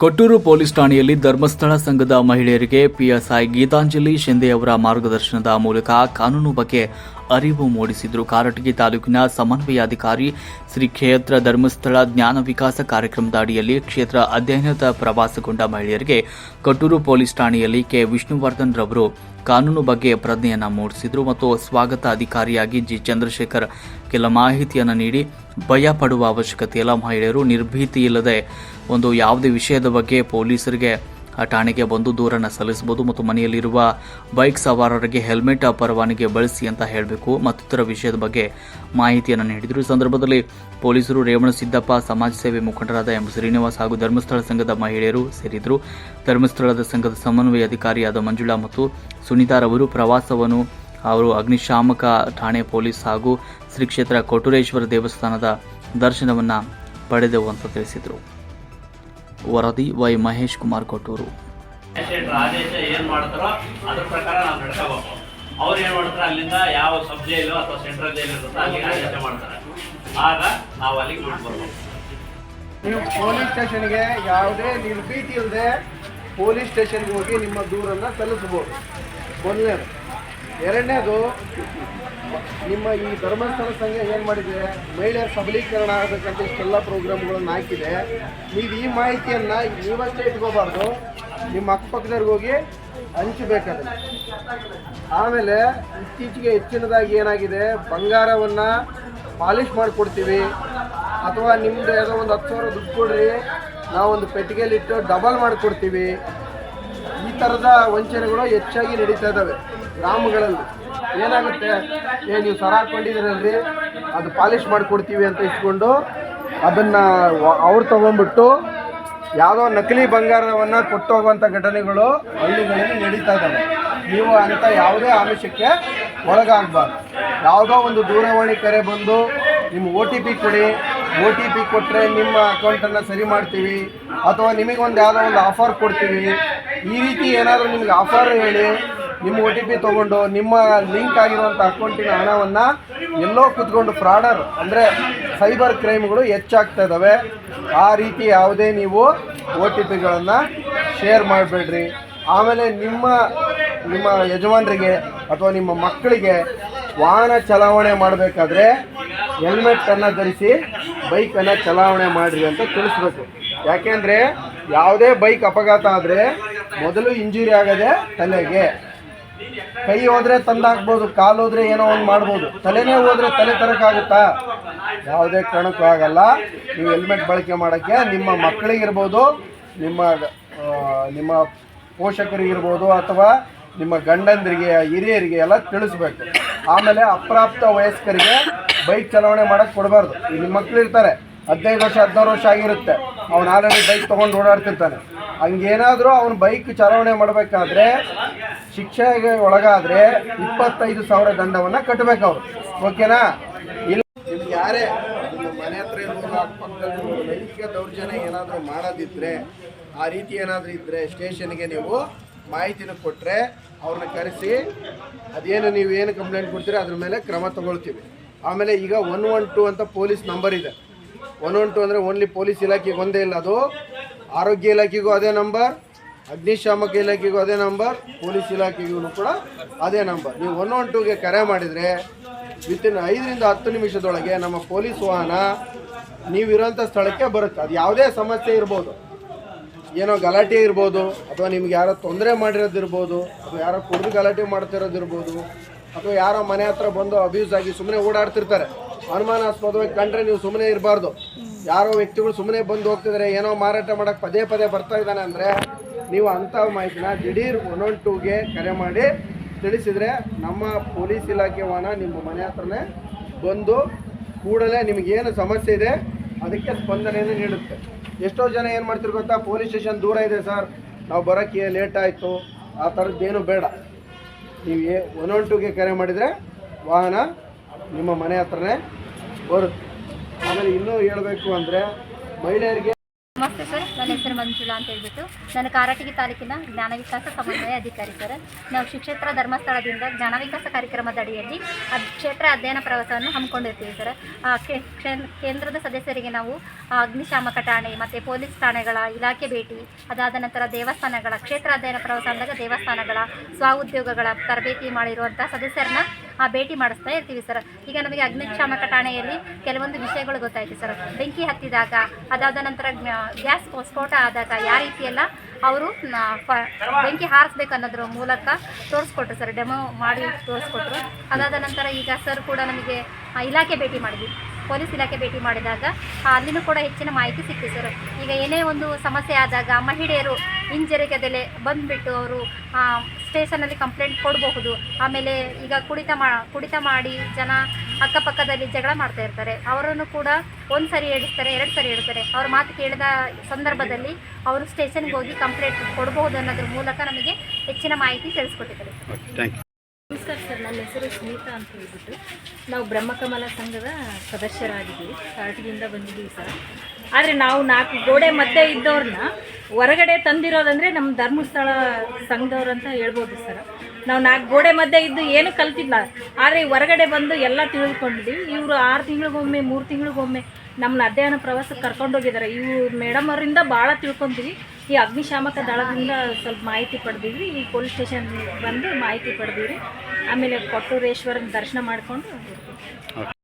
ಕೊಟ್ಟೂರು police ಠಾಣೆಯಲ್ಲಿ ಧರ್ಮಸ್ಥಳ ಸಂಘದ ಮಹಿಳೆಯರಿಗೆ ಪಿಎಸ್ಐ ಗೀತಾಂಜಲಿ ಶಿಂದೆ ಅವರ ಮಾರ್ಗದರ್ಶನದ ಮೂಲಕ ಕಾನೂನು ಬಗ್ಗೆ ಅರಿವು ಮೂಡಿಸಿದರು. ಕಾರಟಗಿ ತಾಲೂಕಿನ ಸಮನ್ವಯಾಧಿಕಾರಿ ಶ್ರೀ ಕ್ಷೇತ್ರ ಧರ್ಮಸ್ಥಳ ಜ್ಞಾನ ವಿಕಾಸ ಕಾರ್ಯಕ್ರಮದ ಅಡಿಯಲ್ಲಿ ಕ್ಷೇತ್ರ ಅಧ್ಯಯನದ ಪ್ರವಾಸಗೊಂಡ ಮಹಿಳೆಯರಿಗೆ ಕಟೂರು ಪೊಲೀಸ್ ಠಾಣೆಯಲ್ಲಿ ಕೆ. ವಿಷ್ಣುವರ್ಧನ್ ರವರು ಕಾನೂನು ಬಗ್ಗೆ ಪ್ರಜ್ಞೆಯನ್ನು ಮೂಡಿಸಿದರು ಮತ್ತು ಸ್ವಾಗತ ಅಧಿಕಾರಿಯಾಗಿ ಜಿ. ಚಂದ್ರಶೇಖರ್ ಕೆಲ ಮಾಹಿತಿಯನ್ನು ನೀಡಿ ಭಯ ಪಡುವ ಅವಶ್ಯಕತೆ ಇಲ್ಲ. ಮಹಿಳೆಯರು ನಿರ್ಭೀತಿ ಇಲ್ಲದೆ ಒಂದು ಯಾವುದೇ ವಿಷಯದ ಬಗ್ಗೆ ಪೊಲೀಸರಿಗೆ ಠಾಣೆಗೆ ಬಂದು ದೂರನ್ನು ಸಲ್ಲಿಸಬಹುದು ಮತ್ತು ಮನೆಯಲ್ಲಿರುವ ಬೈಕ್ ಸವಾರರಿಗೆ ಹೆಲ್ಮೆಟ್ ಪರವಾನಗಿ ಬಳಸಿ ಅಂತ ಹೇಳಬೇಕು. ಮತ್ತಿತರ ವಿಷಯದ ಬಗ್ಗೆ ಮಾಹಿತಿಯನ್ನು ನೀಡಿದರು. ಈ ಸಂದರ್ಭದಲ್ಲಿ ಪೊಲೀಸರು ರೇವಣ ಸಿದ್ದಪ್ಪ, ಸಮಾಜ ಸೇವೆ ಮುಖಂಡರಾದ ಎಂ ಶ್ರೀನಿವಾಸ್ ಹಾಗೂ ಧರ್ಮಸ್ಥಳ ಸಂಘದ ಮಹಿಳೆಯರು ಸೇರಿದ್ರು. ಧರ್ಮಸ್ಥಳದ ಸಂಘದ ಸಮನ್ವಯ ಅಧಿಕಾರಿಯಾದ ಮಂಜುಳಾ ಮತ್ತು ಸುನೀತಾರವರು ಪ್ರವಾಸವನ್ನು ಅವರು ಅಗ್ನಿಶಾಮಕ ಠಾಣೆ ಪೊಲೀಸ್ ಹಾಗೂ ಶ್ರೀ ಕ್ಷೇತ್ರ ಕೊಟುರೇಶ್ವರ ದೇವಸ್ಥಾನದ ದರ್ಶನವನ್ನು ಪಡೆದೆವು ಅಂತ ತಿಳಿಸಿದರು. ವರದಿ ವೈ ಮಹೇಶ್ ಕುಮಾರ್ ಕೊಟ್ಟೂರು. ಆದೇಶ ಏನ್ ಮಾಡ್ತಾರೋ ಅದ್ರ ಪ್ರಕಾರ ನಾವು ನಡ್ಕೋಬೇಕು ಅವ್ರು ಏನ್ ಮಾಡ್ತಾರೆ ಅಲ್ಲಿಂದ ಯಾವ ಸಬ್ ಜೈಲು ಅಥವಾ ಸೆಂಟ್ರಲ್ ಜೈಲು ಇರುತ್ತೋ ಅಲ್ಲಿಗೆ ಆದೇಶ ಮಾಡ್ತಾರೆ. ಆಗ ನಾವು ಅಲ್ಲಿಗೆ ಹೋಗಿ ಬರ್ಬೇಕು. ನೀವು ಪೊಲೀಸ್ ಸ್ಟೇಷನ್ಗೆ ಯಾವುದೇ ನಿರ್ಭೀತಿ ಇಲ್ಲದೆ ಪೊಲೀಸ್ ಸ್ಟೇಷನ್ಗೆ ಹೋಗಿ ನಿಮ್ಮ ದೂರನ್ನು ಸಲ್ಲಿಸ್ಬೋದು ಮೊದಲನೇದು ಎರಡನೇದು, ನಿಮ್ಮ ಈ ಧರ್ಮಸ್ಥಳ ಸಂಘ ಏನು ಮಾಡಿದೆ? ಮಹಿಳೆಯರ ಸಬಲೀಕರಣ ಆಗಬೇಕಂತ ಇಷ್ಟೆಲ್ಲ ಪ್ರೋಗ್ರಾಮ್ಗಳನ್ನು ಹಾಕಿದೆ. ನೀವು ಈ ಮಾಹಿತಿಯನ್ನು ನೀವಷ್ಟೇ ಇಟ್ಕೋಬಾರ್ದು. ನಿಮ್ಮ ಅಕ್ಕಪಕ್ಕದವ್ರಿಗೆ ಹೋಗಿ ಹಂಚಬೇಕಾದ್ರೆ ಆಮೇಲೆ ಇತ್ತೀಚೆಗೆ ಹೆಚ್ಚಿನದಾಗಿ ಏನಾಗಿದೆ? ಬಂಗಾರವನ್ನು ಪಾಲಿಷ್ ಮಾಡಿಕೊಡ್ತೀವಿ. ಅಥವಾ ನಿಮ್ದು ಯಾವುದೋ ಒಂದು ಹತ್ತು ಸಾವಿರ ದುಡ್ಡು ಕೊಡ್ರಿ. ನಾವೊಂದು ಪೆಟ್ಟಿಗೆಯಲ್ಲಿಟ್ಟು ಡಬಲ್ ಮಾಡಿಕೊಡ್ತೀವಿ. ಈ ಥರದ ವಂಚನೆಗಳು ಹೆಚ್ಚಾಗಿ ನಡೀತಾ ಇದ್ದಾವೆ ಗ್ರಾಮಗಳಲ್ಲಿ ಏನಾಗುತ್ತೆ? ಏ, ನೀವು ಸರ ಹಾಕೊಂಡಿದ್ದೀರಲ್ರಿ? ಅದು ಪಾಲಿಷ್ ಮಾಡಿಕೊಡ್ತೀವಿ ಅಂತ ಇಟ್ಕೊಂಡು ಅದನ್ನು ಅವ್ರು ತೊಗೊಂಡ್ಬಿಟ್ಟು ಯಾವುದೋ ನಕಲಿ ಬಂಗಾರವನ್ನು ಕೊಟ್ಟು ಹೋಗುವಂಥ ಘಟನೆಗಳು ಹಳ್ಳಿಗಳಲ್ಲಿ ನಡೀತಾ ಇದ್ದಾವೆ. ನೀವು ಅಂಥ ಯಾವುದೇ ಆಮಿಷಕ್ಕೆ ಒಳಗಾಗಬಾರ್ದು. ಯಾವುದೋ ಒಂದು ದೂರವಾಣಿ ಕರೆ ಬಂದು ನಿಮ್ಮ ಒ ಟಿ ಪಿ ಕೊಡಿ. ಒ ಟಿ ಪಿ ಕೊಟ್ಟರೆ ನಿಮ್ಮ ಅಕೌಂಟನ್ನು ಸರಿ ಮಾಡ್ತೀವಿ. ಅಥವಾ ನಿಮಗೊಂದು ಯಾವುದೋ ಒಂದು ಆಫರ್ ಕೊಡ್ತೀವಿ. ಈ ರೀತಿ ಏನಾದರೂ ನಿಮಗೆ ಆಫರ್ ಹೇಳಿ ನಿಮ್ಮ ಒ ಟಿ ಪಿ ತೊಗೊಂಡು ನಿಮ್ಮ ಲಿಂಕ್ ಆಗಿರುವಂಥ ಅಕೌಂಟಿನ ಹಣವನ್ನು ಎಲ್ಲೋ ಕುತ್ಕೊಂಡು ಫ್ರಾಡರ್, ಅಂದರೆ ಸೈಬರ್ ಕ್ರೈಮ್ಗಳು ಹೆಚ್ಚಾಗ್ತಾ ಇದ್ದಾವೆ ಆ ರೀತಿ ಯಾವುದೇ ನೀವು ಓ ಟಿ ಪಿಗಳನ್ನು ಶೇರ್ ಮಾಡಬೇಡ್ರಿ. ಆಮೇಲೆ ನಿಮ್ಮ ನಿಮ್ಮ ಯಜಮಾನರಿಗೆ ಅಥವಾ ನಿಮ್ಮ ಮಕ್ಕಳಿಗೆ ವಾಹನ ಚಲಾವಣೆ ಮಾಡಬೇಕಾದ್ರೆ ಹೆಲ್ಮೆಟನ್ನು ಧರಿಸಿ ಬೈಕನ್ನು ಚಲಾವಣೆ ಮಾಡಿರಿ ಅಂತ ತಿಳಿಸ್ಬೇಕು. ಯಾಕೆಂದರೆ ಯಾವುದೇ ಬೈಕ್ ಅಪಘಾತ ಆದರೆ ಮೊದಲು ಇಂಜುರಿ ಆಗದೆ ತಲೆಗೆ. ಕೈ ಹೋದ್ರೆ ತಂದಾಕ್ಬೋದು ಕಾಲು ಹೋದ್ರೆ ಏನೋ ಒಂದು ಮಾಡ್ಬೋದು. ತಲೆನೇ ಹೋದ್ರೆ ತಲೆ ತರಕ್ಕಾಗುತ್ತಾ ಯಾವುದೇ ಕಾರಣಕ್ಕೂ ಆಗಲ್ಲ. ನೀವು ಹೆಲ್ಮೆಟ್ ಬಳಕೆ ಮಾಡೋಕ್ಕೆ ನಿಮ್ಮ ಮಕ್ಕಳಿಗಿರ್ಬೋದು ನಿಮ್ಮ ನಿಮ್ಮ ಪೋಷಕರಿಗಿರ್ಬೋದು ಅಥವಾ ನಿಮ್ಮ ಗಂಡಂದರಿಗೆ, ಹಿರಿಯರಿಗೆ ಎಲ್ಲ ತಿಳಿಸ್ಬೇಕು. ಆಮೇಲೆ ಅಪ್ರಾಪ್ತ ವಯಸ್ಕರಿಗೆ ಬೈಕ್ ಚಲಾವಣೆ ಮಾಡೋಕ್ಕೆ ಕೊಡಬಾರ್ದು. ನಿಮ್ಮ ಮಕ್ಕಳಿರ್ತಾರೆ ಹದಿನೈದು ವರ್ಷ, ಹದಿನಾರು ವರ್ಷ ಆಗಿರುತ್ತೆ. ಅವ್ನು ಆಲ್ರೆಡಿ ಬೈಕ್ ತೊಗೊಂಡು ಓಡಾಡ್ತಿರ್ತಾನೆ. ಹಂಗೇನಾದರೂ ಅವ್ನು ಬೈಕ್ ಚಲಾವಣೆ ಮಾಡಬೇಕಾದ್ರೆ, ಶಿಕ್ಷೆಗೆ ಒಳಗಾದರೆ ಇಪ್ಪತ್ತೈದು ಸಾವಿರ ದಂಡವನ್ನು ಕಟ್ಟಬೇಕು ಅವರು. ಓಕೆನಾ? ಇಲ್ಲ. ಯಾರೇ ನಿಮ್ಮ ಮನೆ ಹತ್ರ ಅಕ್ಕಪಕ್ಕದಲ್ಲಿ ಲೈಂಗಿಕ ದೌರ್ಜನ್ಯ ಏನಾದರೂ ಮಾಡೋದಿದ್ರೆ, ಆ ರೀತಿ ಏನಾದರೂ ಇದ್ದರೆ ಸ್ಟೇಷನ್ಗೆ ನೀವು ಮಾಹಿತಿನ ಕೊಟ್ಟರೆ ಅವ್ರನ್ನ ಕರೆಸಿ, ಅದೇನು ನೀವು ಏನು ಕಂಪ್ಲೇಂಟ್ ಕೊಡ್ತೀರಿ ಅದ್ರ ಮೇಲೆ ಕ್ರಮ ತಗೊಳ್ತೀವಿ. ಆಮೇಲೆ ಈಗ ಒನ್ ಒನ್ ಟು ಅಂತ ಪೊಲೀಸ್ ನಂಬರ್ ಇದೆ. ಒನ್ ಒನ್ ಟು ಅಂದರೆ ಓನ್ಲಿ ಪೊಲೀಸ್ ಇಲಾಖೆಗೆ ಒಂದೇ ಇಲ್ಲ ಅದು. ಆರೋಗ್ಯ ಇಲಾಖೆಗೂ ಅದೇ ನಂಬರ್ ಅಗ್ನಿಶಾಮಕ ಇಲಾಖೆಗೂ ಅದೇ ನಂಬರ್ ಪೊಲೀಸ್ ಇಲಾಖೆಗೂ ಕೂಡ ಅದೇ ನಂಬರ್ ನೀವು ಒನ್ ಒನ್ ಟೂಗೆ ಕರೆ ಮಾಡಿದರೆ ವಿತಿನ್ ಐದರಿಂದ ಹತ್ತು ನಿಮಿಷದೊಳಗೆ ನಮ್ಮ ಪೊಲೀಸ್ ವಾಹನ ನೀವಿರೋಂಥ ಸ್ಥಳಕ್ಕೆ ಬರುತ್ತೆ. ಅದು ಯಾವುದೇ ಸಮಸ್ಯೆ ಇರ್ಬೋದು. ಏನೋ ಗಲಾಟೆ ಇರ್ಬೋದು, ಅಥವಾ ನಿಮ್ಗೆ ಯಾರೋ ತೊಂದರೆ ಮಾಡಿರೋದಿರ್ಬೋದು ಅಥವಾ ಯಾರೋ ಕುಡಿದು ಗಲಾಟೆ ಮಾಡ್ತಿರೋದಿರ್ಬೋದು ಅಥವಾ ಯಾರೋ ಮನೆ ಹತ್ರ ಬಂದು ಅಬ್ಯೂಸ್ ಆಗಿ ಸುಮ್ಮನೆ ಓಡಾಡ್ತಿರ್ತಾರೆ. ಅನುಮಾನಾಸ್ಪದವಾಗಿ ಕಂಡ್ರೆ ನೀವು ಸುಮ್ಮನೆ ಇರಬಾರ್ದು. ಯಾರೋ ವ್ಯಕ್ತಿಗಳು ಸುಮ್ಮನೆ ಬಂದು ಹೋಗ್ತಿದ್ರೆ, ಏನೋ ಮಾರಾಟ ಮಾಡೋಕ್ಕೆ ಪದೇ ಪದೇ ಬರ್ತಾ ಇದ್ದಾನೆ ಅಂದರೆ ನೀವು ಅಂಥ ಮಾಹಿತಿನ ದಿಢೀರ್ ಒನ್ ಒನ್ ಟೂಗೆ ಕರೆ ಮಾಡಿ ತಿಳಿಸಿದರೆ ನಮ್ಮ ಪೊಲೀಸ್ ಇಲಾಖೆ ವಾಹನ ನಿಮ್ಮ ಮನೆ ಹತ್ರನೇ ಬಂದು ಕೂಡಲೇ ನಿಮಗೇನು ಸಮಸ್ಯೆ ಇದೆ ಅದಕ್ಕೆ ಸ್ಪಂದನೆಯನ್ನು ನೀಡುತ್ತೆ. ಎಷ್ಟೋ ಜನ ಏನು ಮಾಡ್ತಿರ್ ಗೊತ್ತಾ? ಪೊಲೀಸ್ ಸ್ಟೇಷನ್ ದೂರ ಇದೆ ಸರ್. ನಾವು ಬರೋಕ್ಕೆ ಲೇಟ್ ಆಯಿತು. ಆ ಥರದ್ದೇನು ಬೇಡ. ನೀವು ಒನ್ ಒನ್ ಟೂಗೆ ಕರೆ ಮಾಡಿದರೆ ವಾಹನ ನಿಮ್ಮ ಮನೆ ಹತ್ರನೇ ಬರುತ್ತೆ. ಆಮೇಲೆ ಇನ್ನೂ ಹೇಳಬೇಕು ಅಂದರೆ ಮಹಿಳೆಯರಿಗೆ ನಮಸ್ತೆ ಸರ್, ನನ್ನ ಹೆಸರು ಮಂಜುಳಾ ಅಂತ ಹೇಳ್ಬಿಟ್ಟು. ನಾನು ಕಾರಟಗಿ ತಾಲೂಕಿನ ಜ್ಞಾನ ವಿಕಾಸ ಸಮನ್ವಯ ಅಧಿಕಾರಿ ಸರ್. ನಾವು ಶಿಕ್ಷೇತ್ರ ಧರ್ಮಸ್ಥಳದಿಂದ ಜ್ಞಾನ ವಿಕಾಸ ಕಾರ್ಯಕ್ರಮದ ಅಡಿಯಲ್ಲಿ ಕ್ಷೇತ್ರ ಅಧ್ಯಯನ ಪ್ರವಾಸವನ್ನು ಹಮ್ಮಿಕೊಂಡಿರ್ತೀವಿ ಸರ್. ಕೇಂದ್ರದ ಸದಸ್ಯರಿಗೆ ನಾವು ಅಗ್ನಿಶಾಮಕ ಠಾಣೆ ಮತ್ತು ಪೊಲೀಸ್ ಠಾಣೆಗಳ ಇಲಾಖೆ ಭೇಟಿ, ಅದಾದ ನಂತರ ದೇವಸ್ಥಾನಗಳ ಕ್ಷೇತ್ರ ಅಧ್ಯಯನ ಪ್ರವಾಸ ಅಂದಾಗ ದೇವಸ್ಥಾನಗಳ ಸ್ವ ಉದ್ಯೋಗಗಳ ತರಬೇತಿ ಮಾಡಿರುವಂಥ ಸದಸ್ಯರನ್ನ ಆ, ಭೇಟಿ ಮಾಡಿಸ್ತಾ ಇರ್ತೀವಿ ಸರ್. ಈಗ ನಮಗೆ ಅಗ್ನಿಶಾಮಕ ಠಾಣೆಯಲ್ಲಿ ಕೆಲವೊಂದು ವಿಷಯಗಳು ಗೊತ್ತಾಯ್ತು ಸರ್. ಬೆಂಕಿ ಹತ್ತಿದಾಗ ಅದಾದ ನಂತರ ಗ್ಯಾಸ್ ಸ್ಫೋ- ಸ್ಫೋಟ ಆದಾಗ ಯಾವ ರೀತಿ ಎಲ್ಲ ಅವರು ಬೆಂಕಿ ಹಾರಿಸ್ಬೇಕು ಅನ್ನೋದ್ರ ಮೂಲಕ ತೋರಿಸ್ಕೊಟ್ರು ಸರ್. ಡೆಮೋ ಮಾಡಿ ತೋರಿಸ್ಕೊಟ್ರು. ಅದಾದ ನಂತರ ಈಗ ಸರ್ ಕೂಡ ನಮಗೆ ಇಲಾಖೆ ಭೇಟಿ ಮಾಡಿದ್ವಿ. ಪೊಲೀಸ್ ಇಲಾಖೆ ಭೇಟಿ ಮಾಡಿದಾಗ ಅಲ್ಲಿನೂ ಕೂಡ ಹೆಚ್ಚಿನ ಮಾಹಿತಿ ಸಿಕ್ತು ಸರ್. ಈಗ ಏನೇ ಒಂದು ಸಮಸ್ಯೆ ಆದಾಗ ಮಹಿಳೆಯರು ಹಿಂಜರಿಗದಲೆ ಬಂದುಬಿಟ್ಟು ಅವರು ಸ್ಟೇಷನಲ್ಲಿ ಕಂಪ್ಲೇಂಟ್ ಕೊಡಬಹುದು. ಆಮೇಲೆ ಈಗ ಕುಡಿತ ಮಾ ಕುಡಿತ ಮಾಡಿ ಜನ ಅಕ್ಕಪಕ್ಕದಲ್ಲಿ ಜಗಳ ಮಾಡ್ತಾ ಇರ್ತಾರೆ. ಅವರನ್ನು ಕೂಡ ಒಂದು ಸರಿ ಹೇಳಿಸ್ತಾರೆ ಎರಡು ಸರಿ ಹೇಳ್ತಾರೆ ಅವ್ರ ಮಾತು ಕೇಳಿದ ಸಂದರ್ಭದಲ್ಲಿ ಅವರು ಸ್ಟೇಷನ್ಗೆ ಹೋಗಿ ಕಂಪ್ಲೇಂಟ್ ಕೊಡಬಹುದು ಅನ್ನೋದ್ರ ಮೂಲಕ ನಮಗೆ ಹೆಚ್ಚಿನ ಮಾಹಿತಿ ತಿಳಿಸ್ಕೊಟ್ಟಿದ್ದಾರೆ. ನಮಸ್ಕಾರ ಸರ್ ನನ್ನ ಹೆಸರು ಸ್ಮಿತಾ ಅಂತ ಹೇಳಿಬಿಟ್ಟು. ನಾವು ಬ್ರಹ್ಮಕಮಲ ಸಂಘದ ಸದಸ್ಯರಾಗಿದ್ದೀವಿ. ಕಾರಟಗಿಯಿಂದ ಬಂದಿದ್ದೀವಿ ಸರ್. ಆದರೆ ನಾವು ನಾಲ್ಕು ಗೋಡೆ ಮಧ್ಯೆ ಇದ್ದವ್ರನ್ನ ಹೊರಗಡೆ ತಂದಿರೋದಂದರೆ ನಮ್ಮ ಧರ್ಮಸ್ಥಳ ಸಂಘದವ್ರು ಅಂತ ಹೇಳ್ಬೋದು ಸರ್. ನಾವು ನಾಲ್ಕು ಗೋಡೆ ಮಧ್ಯೆ ಇದ್ದು ಏನು ಕಲ್ತಿಲ್ಲ. ಆದರೆ ಹೊರಗಡೆ ಬಂದು ಎಲ್ಲ ತಿಳಿದುಕೊಂಡಿದ್ದೀವಿ ಇವರು ಆರು ತಿಂಗಳಿಗೊಮ್ಮೆ, ಮೂರು ತಿಂಗಳಿಗೊಮ್ಮೆ ನಮ್ಮನ್ನ ಅಧ್ಯಯನ ಪ್ರವಾಸಕ್ಕೆ ಕರ್ಕೊಂಡೋಗಿದ್ದಾರೆ ಇವು ಮೇಡಮ್ ಅವರಿಂದ ಭಾಳ ತಿಳ್ಕೊತೀವಿ ಈ ಅಗ್ನಿಶಾಮಕ ದಳದಿಂದ ಸ್ವಲ್ಪ ಮಾಹಿತಿ ಪಡೆದಿದ್ವಿ. ಈ ಪೊಲೀಸ್ ಸ್ಟೇಷನ್ ಬಂದು ಮಾಹಿತಿ ಪಡೆದಿವಿ ಆಮೇಲೆ ಕೊಟ್ಟೂರೇಶ್ವರನ ದರ್ಶನ ಮಾಡಿಕೊಂಡು